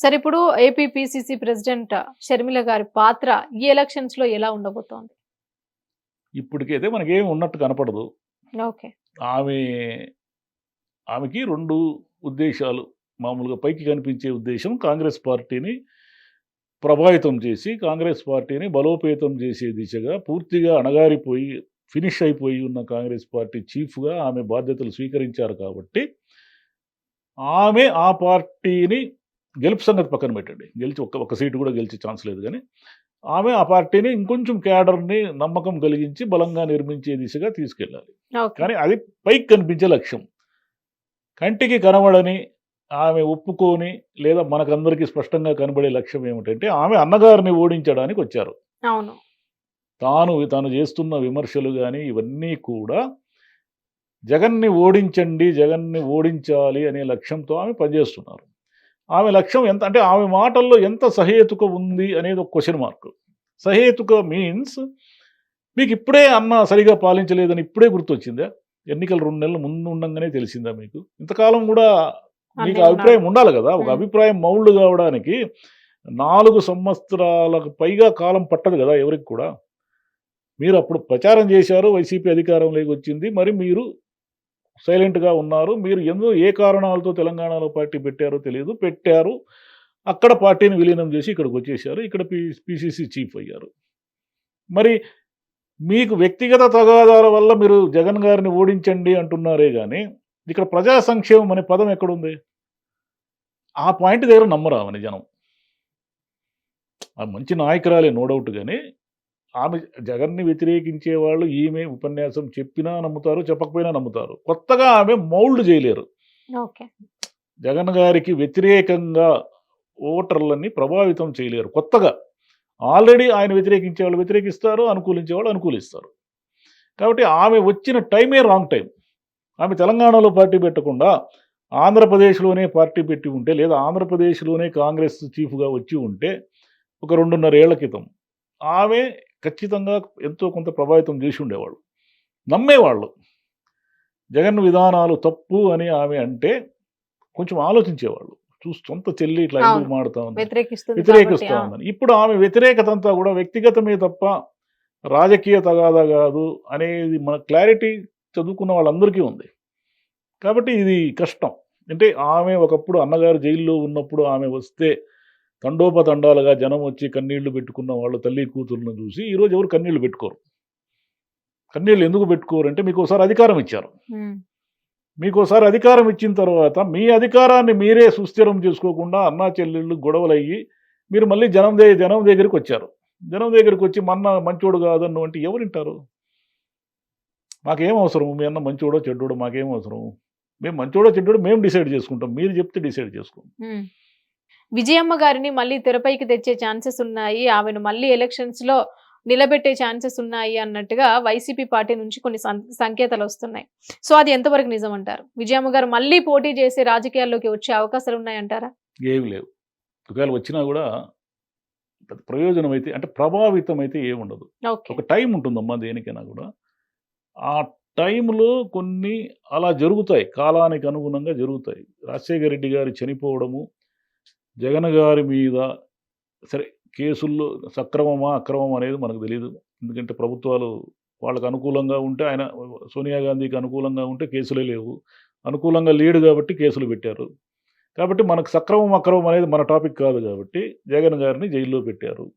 సరే ఇప్పుడు AP PCC president Sharmila గారి పాత్ర ఈ ఎలక్షన్స్లో ఎలా ఉండబోతోంది? ఇప్పటికైతే మనకేం ఉన్నట్టు కనపడదు. ఓకే. ఆమె ఆమెకి రెండు ఉద్దేశాలు. మామూలుగా పైకి కనిపించే ఉద్దేశం కాంగ్రెస్ పార్టీని ప్రభావితం చేసి కాంగ్రెస్ పార్టీని బలోపేతం చేసే దిశగా పూర్తిగా అణగారిపోయి ఫినిష్ అయిపోయి ఉన్న కాంగ్రెస్ పార్టీ చీఫ్గా ఆమె బాధ్యతలు స్వీకరించారు కాబట్టి ఆమె ఆ పార్టీని గెలుపు సంగతి పక్కన పెట్టండి. గెలిచి ఒక్క ఒక్క సీటు కూడా గెలిచే ఛాన్స్ లేదు కానీ ఆమె ఆ పార్టీని ఇంకొంచెం క్యాడర్ని నమ్మకం కలిగించి బలంగా నిర్మించే దిశగా తీసుకెళ్ళాలి. కానీ అది పైకి కనిపించే లక్ష్యం. కంటికి కనబడని ఆమె ఒప్పుకొని లేదా మనకందరికీ స్పష్టంగా కనబడే లక్ష్యం ఏమిటంటే ఆమె అన్నగారిని ఓడించడానికి వచ్చారు. అవును. తాను తాను చేస్తున్న విమర్శలు కానీ ఇవన్నీ కూడా జగన్ని ఓడించండి జగన్ని ఓడించాలి అనే లక్ష్యంతో ఆమె పనిచేస్తున్నారు. ఆమె లక్ష్యం ఎంత అంటే ఆమె మాటల్లో ఎంత సహేతుక ఉంది అనేది ఒక క్వశ్చన్ మార్క్ సహేతుక మీన్స్ మీకు ఇప్పుడే అన్న సరిగా పాలించలేదని ఇప్పుడే గుర్తొచ్చిందా? ఎన్నికలు రెండు నెలలు ముందు ఉండంగానే తెలిసిందా మీకు? ఇంతకాలం కూడా మీకు అభిప్రాయం ఉండాలి. కదా? ఒక. అభిప్రాయం మౌళ్ళు కావడానికి నాలుగు సంవత్సరాలకు పైగా కాలం పట్టదు కదా ఎవరికి కూడా? మీరు అప్పుడు ప్రచారం చేశారు వైసీపీ అధికారంలోకి వచ్చింది మరి మీరు సైలెంట్గా ఉన్నారు. మీరు ఎందుకు ఏ కారణాలతో తెలంగాణలో పార్టీ పెట్టారో తెలియదు. పెట్టారు. అక్కడ పార్టీని విలీనం చేసి ఇక్కడికి వచ్చేసారు ఇక్కడ పి పిసిసి చీఫ్ అయ్యారు. మరి మీకు వ్యక్తిగత తగాదాల వల్ల మీరు జగన్ గారిని ఓడించండి అంటున్నారే కానీ ఇక్కడ ప్రజా సంక్షేమం అనే పదం ఎక్కడుంది? ఆ పాయింట్ దగ్గర నమ్మరావని జనం. ఆ మంచి నాయకురాలే నో డౌట్ కానీ ఆమె జగన్ని వ్యతిరేకించే వాళ్ళు ఈమె ఉపన్యాసం చెప్పినా నమ్ముతారు చెప్పకపోయినా నమ్ముతారు. కొత్తగా ఆమె మౌల్డ్ చేయలేరు. జగన్ గారికి వ్యతిరేకంగా ఓటర్లని ప్రభావితం చేయలేరు కొత్తగా. ఆల్రెడీ ఆయన వ్యతిరేకించే వాళ్ళు వ్యతిరేకిస్తారు అనుకూలించే వాళ్ళు అనుకూలిస్తారు. కాబట్టి ఆమె వచ్చిన టైమే రాంగ్ టైం. ఆమె తెలంగాణలో పార్టీ పెట్టకుండా ఆంధ్రప్రదేశ్లోనే పార్టీ పెట్టి ఉంటే లేదా ఆంధ్రప్రదేశ్లోనే కాంగ్రెస్ చీఫ్గా వచ్చి ఉంటే ఒక రెండున్నర ఏళ్ళ క్రితం ఆమె ఖచ్చితంగా ఎంతో కొంత ప్రభావితం చేసి ఉండేవాళ్ళు. నమ్మేవాళ్ళు. జగన్ విధానాలు తప్పు అని ఆమె అంటే కొంచెం ఆలోచించేవాళ్ళు. చూసి సొంత చెల్లి ఇట్లా ఎందుకు. మాడుతా ఉంది? వ్యతిరేకిస్తా. ఉందని. ఇప్పుడు ఆమె వ్యతిరేకత అంతా కూడా వ్యక్తిగతమే తప్ప రాజకీయ తగాదా కాదు అనేది మన క్లారిటీ చదువుకున్న వాళ్ళందరికీ ఉంది. కాబట్టి ఇది కష్టం. అంటే ఆమె ఒకప్పుడు అన్నగారు జైల్లో ఉన్నప్పుడు ఆమె వస్తే తండోపతండాలుగా జనం వచ్చి కన్నీళ్ళు పెట్టుకున్న వాళ్ళు తల్లి కూతుర్లను చూసి ఈరోజు ఎవరు కన్నీళ్ళు పెట్టుకోరు. కన్నీళ్ళు ఎందుకు పెట్టుకోరు అంటే మీకు ఒకసారి అధికారం ఇచ్చారు. మీకు ఒకసారి అధికారం ఇచ్చిన తర్వాత మీ అధికారాన్ని మీరే సుస్థిరం చేసుకోకుండా అన్నా చెల్లెళ్ళు గొడవలు అయ్యి మీరు మళ్ళీ జనం దగ్గర జనం దగ్గరికి వచ్చారు. జనం దగ్గరికి వచ్చి మన్న మంచోడు కాదన్ను అంటే ఎవరింటారు? మాకేం అవసరం మీ అన్న మంచోడో చెడ్డోడో మాకేం అవసరం మేము మంచోడో చెడ్డోడో మేము డిసైడ్ చేసుకుంటాం. మీరు చెప్తే డిసైడ్ చేసుకుంటాం ఉమ్. విజయమ్మ గారిని మళ్ళీ తెరపైకి తెచ్చే ఛాన్సెస్ ఉన్నాయి. ఆమెను మళ్ళీ ఎలక్షన్స్లో నిలబెట్టే ఛాన్సెస్ ఉన్నాయి అన్నట్టుగా వైసీపీ పార్టీ నుంచి కొన్ని సంకేతాలు వస్తున్నాయి. సో అది ఎంతవరకు నిజం అంటారు? విజయమ్మ గారు మళ్ళీ పోటీ చేసి రాజకీయాల్లోకి వచ్చే అవకాశాలు ఉన్నాయంటారా? ఏమి లేవు. ఒకవేళ వచ్చినా కూడా ప్రయోజనం అయితే అంటే ప్రభావితం అయితే ఏముండదు ఒక టైం ఉంటుందమ్మా దేనికైనా కూడా. ఆ టైంలో కొన్ని అలా జరుగుతాయి. కాలానికి అనుగుణంగా జరుగుతాయి. రాజశేఖర రెడ్డి గారు చనిపోవడము జగన్ గారి మీద సరే కేసుల్లో సక్రమమా అక్రమం అనేది మనకు తెలియదు ఎందుకంటే ప్రభుత్వాలు వాళ్ళకు అనుకూలంగా ఉంటే ఆయన సోనియా గాంధీకి అనుకూలంగా ఉంటే కేసులే లేవు. అనుకూలంగా లేడు కాబట్టి కేసులు పెట్టారు. కాబట్టి మనకు సక్రమం అక్రమం అనేది మన టాపిక్ కాదు కాబట్టి జగన్ గారిని జైల్లో పెట్టారు.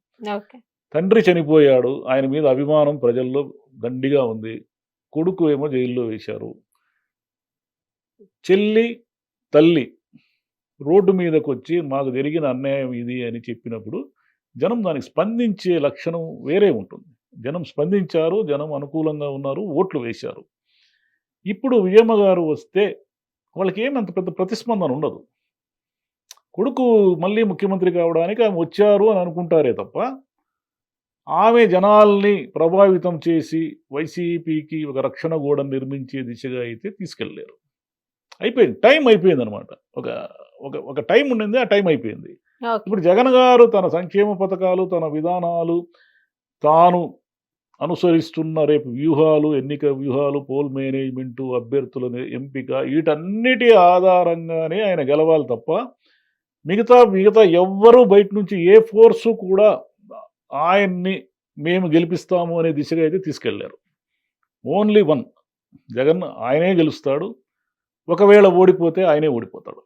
తండ్రి చనిపోయాడు. ఆయన మీద అభిమానం ప్రజల్లో దండిగా ఉంది. కొడుకు ఏమో జైల్లో వేశారు. చెల్లి తల్లి రోడ్డు మీదకు వచ్చి మాకు జరిగిన అన్యాయం ఇది అని చెప్పినప్పుడు జనం దానికి స్పందించే లక్షణం వేరే ఉంటుంది. జనం స్పందించారు జనం అనుకూలంగా ఉన్నారు ఓట్లు వేశారు. ఇప్పుడు విజయమ్మ గారు వస్తే వాళ్ళకి ఏమంత పెద్ద ప్రతిస్పందన ఉండదు. కొడుకు మళ్ళీ ముఖ్యమంత్రి కావడానికి ఆమె వచ్చారు అని అనుకుంటారే తప్ప ఆమె జనాల్ని ప్రభావితం చేసి వైసీపీకి ఒక రక్షణ గోడ నిర్మించే దిశగా అయితే తీసుకెళ్ళలేరు అయిపోయింది. టైం అయిపోయింది అనమాట ఒక ఒక ఒక టైం ఉండింది ఆ టైం అయిపోయింది. ఇప్పుడు జగన్ గారు తన సంక్షేమ పథకాలు తన విధానాలు తాను అనుసరిస్తున్న రేపు వ్యూహాలు ఎన్నిక వ్యూహాలు పోల్ మేనేజ్మెంటు అభ్యర్థుల ఎంపిక వీటన్నిటి ఆధారంగానే ఆయన గెలవాలి తప్ప మిగతా మిగతా ఎవ్వరూ బయట నుంచి ఏ ఫోర్సు కూడా ఆయన్ని మేము గెలిపిస్తాము అనే దిశగా అయితే తీసుకెళ్ళారు. Only one. జగన్ ఆయనే గెలుస్తాడు. ఒకవేళ ఓడిపోతే ఆయనే ఓడిపోతాడు.